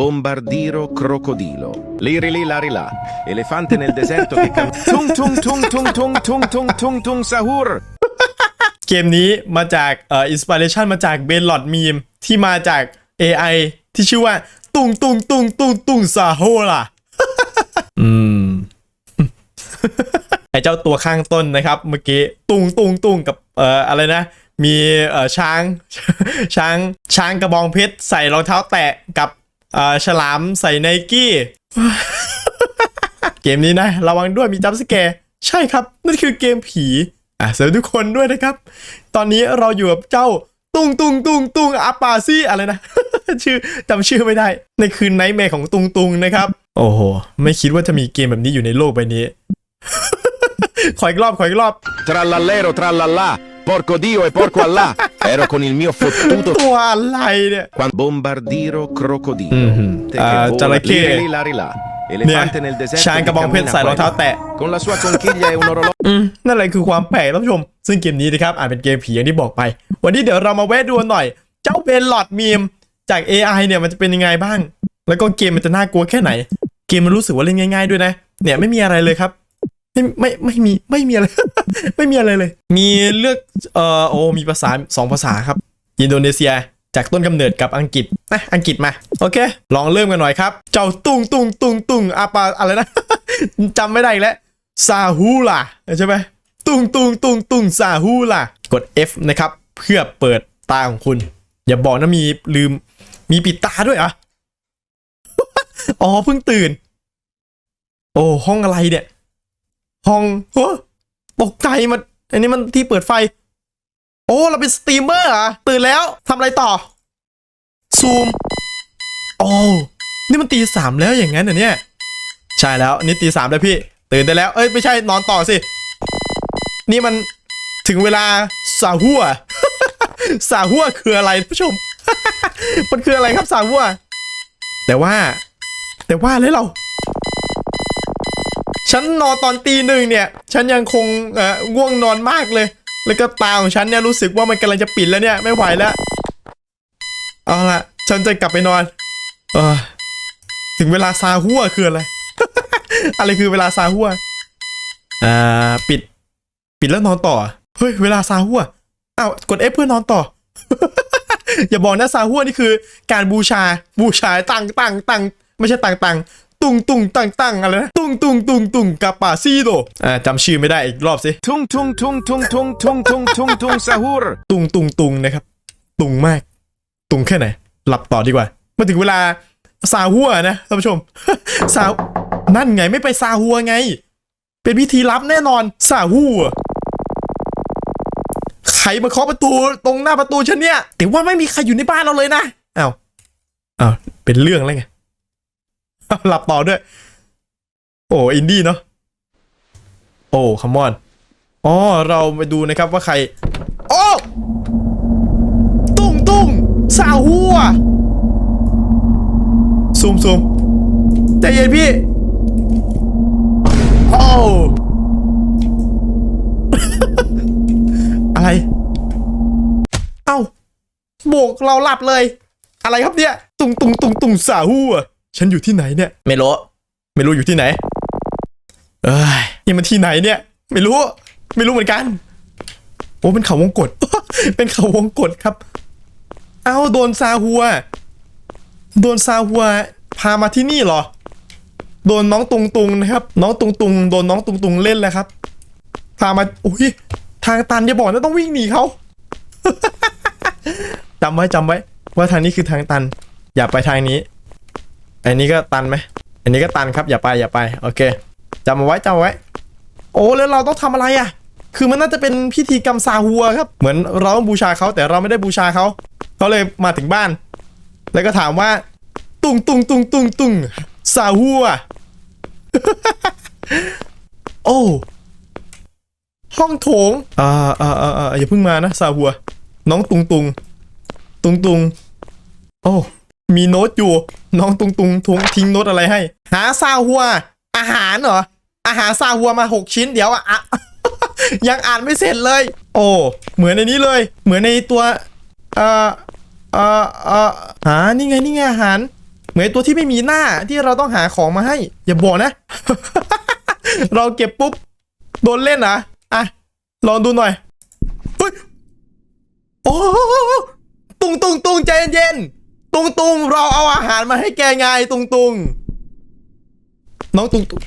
Bombardiro crocodilo. Liri lì lari là. Elefante nel deserto che cam... Tung tung tung tung tung tung tung tung tung sahur. เกมนี้มาจากเอ่ออินสปิเรชันมาจากเบนลอดมีมที่มาจาก AI ที่ชื่อว่า ตุงตุงตุงตุงตุงซาโฮล่ะ อืม ไอเจ้าตัวข้างต้นนะครับ เมื่อกี้ตุงตุงตุงกับเอ่ออะไรนะ มีเอ่อช้าง ช้างช้างกระบองเพชรใส่รองเท้าแตะกับเอ่อฉลามใส่ไนกี้เกมนี้นะ ระวังด้วยมีจัมสแกร์ใช่ครับ นั่นคือเกมผีอะสวัสดีทุกคนด้วยนะครับ ตอนนี้เราอยู่กับเจ้าตุงตุงตุงตุงอาปาซี่อะไรนะ ชื่อจำชื่อไม่ได้ ในคืนไนท์แมร์ของตุงตุงนะครับ โอ้โห ไม่คิดว่าจะมีเกมแบบนี้อยู่ในโลกใบนี้ ขออีกรอบ ขออีกรอบ Trallallero trallallà. Porco Dio e porco Allah. Ero con il mio fottuto ตัวอะไรเนี่ย Quan- Bombardiro crocodilo. Mhm. Te Ah, che vola, giallachè. liri lì lari là. เนี่ย Elefante nel deserto ช้าง che กระบองเพชร cammina ใส่รอง qua เท้า e là. แตะ Con la sua conchiglia e un orologio. อืมนั่นแหละคือความแปลกท่านผู้ชม ซึ่งเกมนี้นะครับอาจเป็นเกมผีอย่างที่บอกไป วันนี้เดี๋ยวเรามาแวะดูกันหน่อย เจ้าเบนหลอดมีมจาก AI เนี่ยมันจะเป็นยังไงบ้าง แล้วก็เกมมันจะน่ากลัวแค่ไหน เกมมันรู้สึกว่าเล่นง่าย ๆด้วยนะ เนี่ยไม่มีอะไรเลยครับ ไม่ไม่ไม่มีไม่มีอะไร ไม่มีอะไรเลย มีเลือกเอ่อโอ้มีภาษาสองภาษาครับ อินโดนีเซียจากต้นกำเนิดกับอังกฤษนะอังกฤษมา โอเค ลองเริ่มกันหน่อยครับ เจ้าตุงตุงตุงตุงอาปาอะไรนะจำไม่ได้แล้วซาฮูล่ะใช่ไหมตุงตุงตุงตุงซาฮูล่ะกด F นะครับ เพื่อเปิดตาของคุณ อย่าบอกนะมีลืม มีปิดตาด้วยอะอ๋อเพิ่งตื่น โอ้ห้องอะไรเนี่ย ห้องเฮ้ตกใจมันอันนี้มันที่เปิดไฟ โอ้ เราเป็นสตรีมเมอร์อะตื่นแล้วทำอะไรต่อ ซูม โอ้นี่มันตีสามแล้วอย่างนั้นเหรอเนี่ย ใช่แล้วนี่ตีสามแล้วพี่ ตื่นได้แล้ว เอ้ยไม่ใช่นอนต่อสิ นี่มันถึงเวลาสาหัว สาหัวคืออะไรผู้ชม มันคืออะไรครับสาหัว แต่ว่า แต่ว่าเลยเรา ฉันนอนตอนตีหนึ่งเนี่ย ฉันยังคงเอ่อง่วงนอนมากเลย แล้วก็ตาของฉันเนี่ยรู้สึกว่ามันกำลังจะปิดแล้วเนี่ยไม่ไหวแล้ว เอาละฉันจะกลับไปนอนเออถึงเวลาซาหัวคืออะไร อะไรคือเวลาซาหัวอ่าปิด ปิดแล้วนอนต่อ เฮ้ย เวลาซาหัวอ้าวกด F เพื่อนอนต่อ อย่าบอกนะซาหัวนี่คือ การบูชาบูชาตังตังตังไม่ใช่ตังตัง ตุงตุงตังตังอะไรนะตุงตุงตุงตุงกาปาซีโดอ่าจำชื่อไม่ได้อีกรอบสิ Tung tung tung tung tung tung tung tung tung sahur. ตุงตุงตุงนะครับ ตุงมาก ตุงแค่ไหน หลับต่อดีกว่ามาถึงเวลาซาหัวนะท่านผู้ชมซานั่นไงไม่ไปซาหัวไง เป็นพิธีลับแน่นอนซาหัวใครมาเคาะประตูตรงหน้าประตูฉันเนี่ยแต่ว่าไม่มีใครอยู่ในบ้านเราเลยนะอ้าวอ้าวเป็นเรื่องแล้วไงอ้าว หลับต่อด้วย โอ้อินดี้เนาะโอ้คัมอนอ๋อเราไปดูนะครับว่าใคร โอ้ตุ้งตุ้งสาวหัวซูมซูมใจเย็นพี่โอ้อะไร เอ้าโบกเราหลับเลย อะไรครับเนี่ย ตุงตุงตุงตุงสาวหัว ฉันอยู่ที่ไหนเนี่ย ไม่รู้ไม่รู้อยู่ที่ไหน เอ้ยนี่มันที่ไหนเนี่ย ไม่รู้ ไม่รู้เหมือนกันโอ้เป็นเขาวงกดเป็นเขาวงกดครับ เอ้าโดนซาหัว โดนซาหัว พามาที่นี่เหรอ โดนน้องตุงตุงนะครับ น้องตุงตุงโดนน้องตุงตุงเล่นแล้วครับ พามาอุ้ยทางตันอย่าบอกนะต้องวิ่งหนีเขาจำไว้จำไว้ ว่าทางนี้คือทางตัน อย่าไปทางนี้ อันนี้ก็ตันไหมอันนี้ก็ตันครับอย่าไปอย่าไปโอเคจำเอาไว้จำเอาไว้ โอ้แล้วเราต้องทำอะไรอะ คือมันน่าจะเป็นพิธีกรรมซาฮัวครับ เหมือนเราต้องบูชาเขาแต่เราไม่ได้บูชาเขาเขาเลยมาถึงบ้าน แล้วก็ถามว่า ตุงตุงตุงตุงตุงซาฮัวโอ้ห้องโถงอ่าอ่าอ่าอ่าอย่าเพิ่งมานะซาฮัว น้องตุงตุงตุงตุงโอ้ มีโน้ตอยู่ น้องตุงตุงทงทิ้งโน้ตอะไรให้ หาซาฮัว อาหารเหรอ อาหารซาฮัวมาหกชิ้นเดี๋ยวอะอะยังอ่านไม่เสร็จเลย โอ้เหมือนในนี้เลย เหมือนในตัวเอ่อเอ่อเอ่อหานี่ไงนี่ไงอาหาร เหมือนตัวที่ไม่มีหน้าที่เราต้องหาของมาให้ อย่าบอกนะ เราเก็บปุ๊บโดนเล่นเหรออะลองดูหน่อยเฮ้ยโอ้ตุงตุงตุงใจเย็น ตุงตุงเราเอาอาหารมาให้แกไงตุงตุงน้องตุงตุง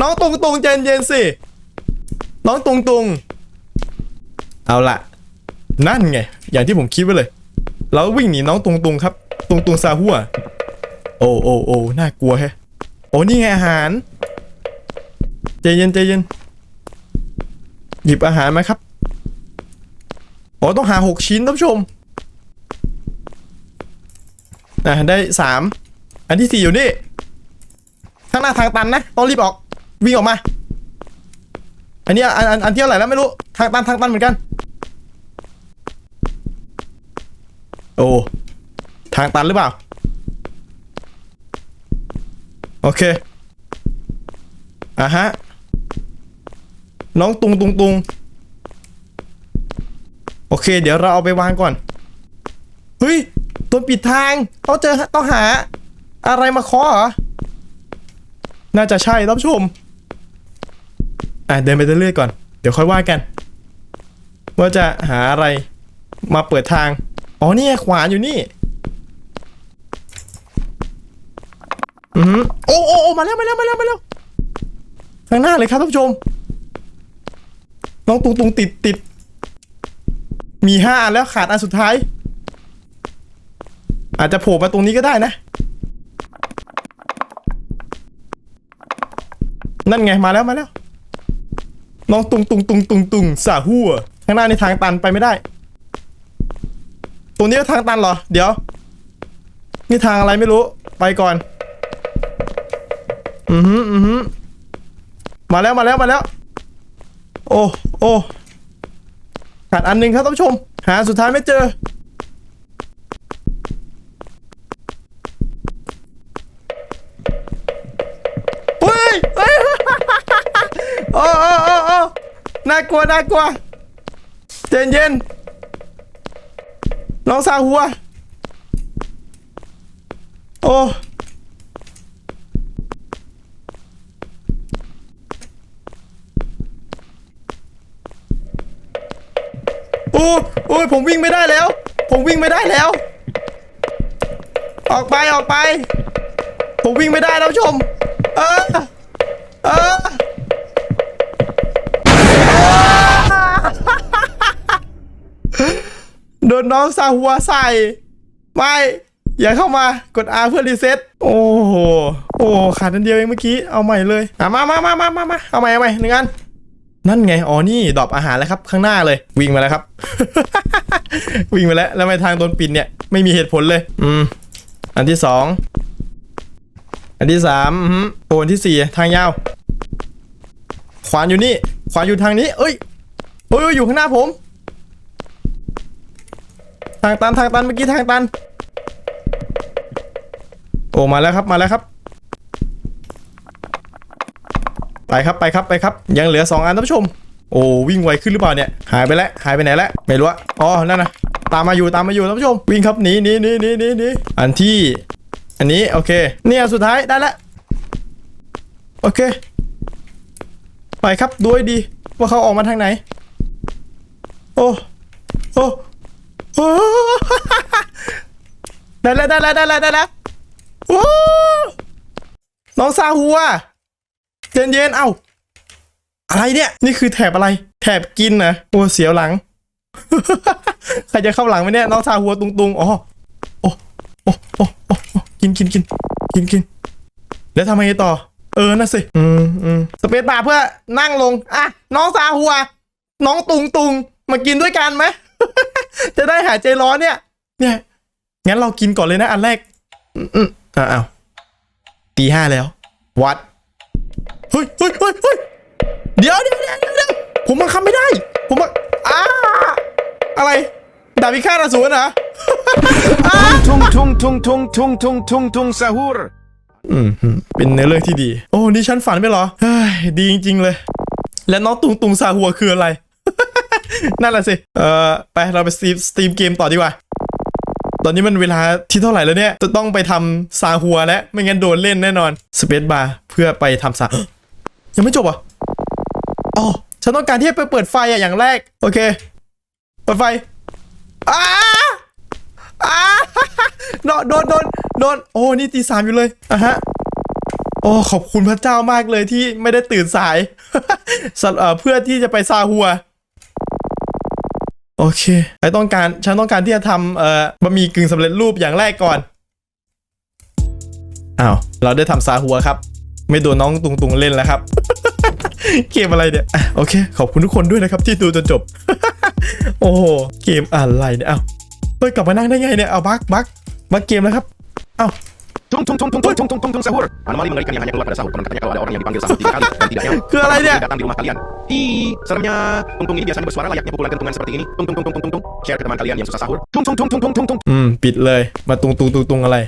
น้องตุงตุงใจเย็นสิ น้องตุงตุง เอาละนั่นไง อย่างที่ผมคิดไว้เลย เราวิ่งหนีน้องตุงตุงครับ ตุงตุงซาหัว โอ้โอ้โอ้น่ากลัวแฮะ โอ้นี่ไงอาหาร ใจเย็นใจเย็น หยิบอาหารมาครับ อ๋อต้องหาหกชิ้นท่านผู้ชมอะได้สามอันที่สี่อยู่นี่ข้างหน้าทางตันนะต้องรีบออกวิ่งออกมา อันนี้อันอันอันที่เท่าไหร่แล้วไม่รู้ทางตันทางตันเหมือนกัน โอ้ทางตันหรือเปล่า โอเคอะฮะน้องตุงตุงตุง โอเค เดี๋ยวเราเอาไปวางก่อน เฮ้ย ตัวปิดทางต้องเจอต้องหา อะไรมาเคาะเหรอ น่าจะใช่ท่านผู้ชม อะเดินไปเรื่อยๆก่อน เดี๋ยวค่อยว่ากัน ว่าจะหาอะไรมาเปิดทาง อ๋อนี่ขวานอยู่นี่ อือหือโอ้โอ้โอ้มาแล้วมาแล้วมาแล้วมาแล้วข้างหน้าเลยครับท่านผู้ชมน้องตุงตุงติดติด มีห้าอันแล้วขาดอันสุดท้าย อาจจะโผล่มาตรงนี้ก็ได้นะ นั่นไงมาแล้วมาแล้ว น้องตุงตุงตุงตุงตุงสาหัวข้างหน้าในทางตันไปไม่ได้ ตรงนี้ก็ทางตันเหรอ เดี๋ยว นี่ทางอะไรไม่รู้ ไปก่อน อือหืออือหือมาแล้วมาแล้วมาแล้ว โอ้โอ้ ขาดอันหนึ่งครับท่านผู้ชม หาสุดท้ายไม่เจอ เฮ้ยเฮ้ยโอ้โอ้โอ้โอ้น่ากลัวน่ากลัวเย็นเย็นน้องสาหัว โอ้ อ้โอ้ยผมวิ่งไม่ได้แล้ว ผมวิ่งไม่ได้แล้ว ออกไปออกไป ผมวิ่งไม่ได้แล้วชม เออเออโดนน้องซาหัวใส่ ไม่ อย่าเข้ามา กด R เพื่อรีเซ็ต โอ้โห โอ้ขาดนันเดียวเองเมื่อกี้ เอาใหม่เลย อะมามามามามาเอาใหม่เอาใหม่หนึ่งอัน นั่นไง อ๋อ นี่ดอปอาหารแล้วครับ ข้างหน้าเลย วิ่งมาแล้วครับ วิ่งมาแล้ว แล้วไปทางโดนปินเนี่ย ไม่มีเหตุผลเลย อืม อันที่สอง อันที่สามโอนที่สี่ทางยาว ขวานอยู่นี่ ขวานอยู่ทางนี้ เอ้ยเอ้ย อยู่ข้างหน้าผม ทางตัน ทางตัน เมื่อกี้ทางตัน โอ้ มาแล้วครับ มาแล้วครับ ไปครับไปครับไปครับ ยังเหลือสองอันท่านผู้ชม โอ้วิ่งไวขึ้นหรือเปล่าเนี่ยหายไปแล้วหายไปไหนแล้วไม่รู้อะอ๋อนั่นนะตามมาอยู่ตามมาอยู่ท่านผู้ชม วิ่งครับหนีหนีหนีหนีหนีหนีอันที่ อันนี้โอเคเนี่ยสุดท้ายได้แล้วโอเค ไปครับดูให้ดี ว่าเขาออกมาทางไหน โอ้โอ้โอ้ได้แล้วได้แล้วได้แล้วได้แล้วโอ้น้องซาหัว เย็นเย็นเอ้า อะไรเนี่ย นี่คือแถบอะไร แถบกินนะโอ้เสียวหลัง ใครจะเข้าหลังไหมเนี่ยน้องซาหัวตุงตุงๆอ๋อโอ้โอ้โอ้โอ้กินกินกินกินกินแล้วทำไงต่อ เออน่ะสิ อืมอืมสเปซบาร์เพื่อนั่งลง อะ น้องซาหัว น้องตุงตุงมากินด้วยกันไหม จะได้หายใจร้อนเนี่ย เนี่ย งั้นเรากินก่อนเลยนะอันแรก อืมอ้าวตีห้าแล้ว วัด เฮ้ยเฮ้ยเฮ้ยเฮ้ยเดี๋ยวเดี๋ยวเดี๋ยวเดี๋ยวเดี๋ยวผมบังคับไม่ได้ ผมบังอ้าอะไรดาบพิฆาตอสูรเหรอ Tung tung tung tung tung tung tung tung sahur. อืมอืมเป็นเนื้อเรื่องที่ดี โอ้นี่ฉันฝันไปเหรอเฮ้ยดีจริง ๆ เลย และน้องตุงตุงซาหัวคืออะไร นั่นแหละสิ เออไปเราไปสตรีมสตรีมเกมต่อดีกว่า ตอนนี้มันเวลาที่เท่าไหร่แล้วเนี่ย จะต้องไปทำซาหัวแล้ว ไม่งั้นโดนเล่นแน่นอนสเปซบาร์เพื่อไปทำซา ยังไม่จบอะอ๋อฉันต้องการที่จะไปเปิดไฟอะอย่างแรก โอเค เปิดไฟอ้าอ้าโดนโดนโดนโดนโอ้นี่ตีสามอยู่เลยอะฮะโอ้ขอบคุณพระเจ้ามากเลยที่ไม่ได้ตื่นสายสำเอ่อเพื่อที่จะไปซาหัว โอเคไอต้องการฉันต้องการที่จะทำเอ่อบะหมี่กึ่งสำเร็จรูปอย่างแรกก่อนอ้าวเราได้ทำซาหัวครับ ไม่โดนน้องตุงตุงเล่นแล้วครับเกมอะไรเนี่ยอะโอเค ขอบคุณทุกคนด้วยนะครับที่ดูจนจบ โอ้โหเกมอะไรเนี่ยเอ้าเฮ้ยกลับมานั่งได้ไงเนี่ยเอาบักบักบักเกมแล้วครับเอ้า Tung tung tung tung tung tung tung tung tung sahur. Anomali mengerikan yang hanya keluar pada sahur. Konon katanya kalau ada orang yang dipanggil sahur tiga kali dan tidak nyawa, Ke อะไรเนี่ย? datang di rumah kalian. Ih, seremnya. Tung tung ini biasanya bersuara layaknya pukulan kentungan seperti ini. Tung tung tung tung tung tung. Share ke teman kalian yang susah sahur. Tung tung tung tung tung tung tung. อืมปิดเลย มาตุงตุงตุงตุงอะไร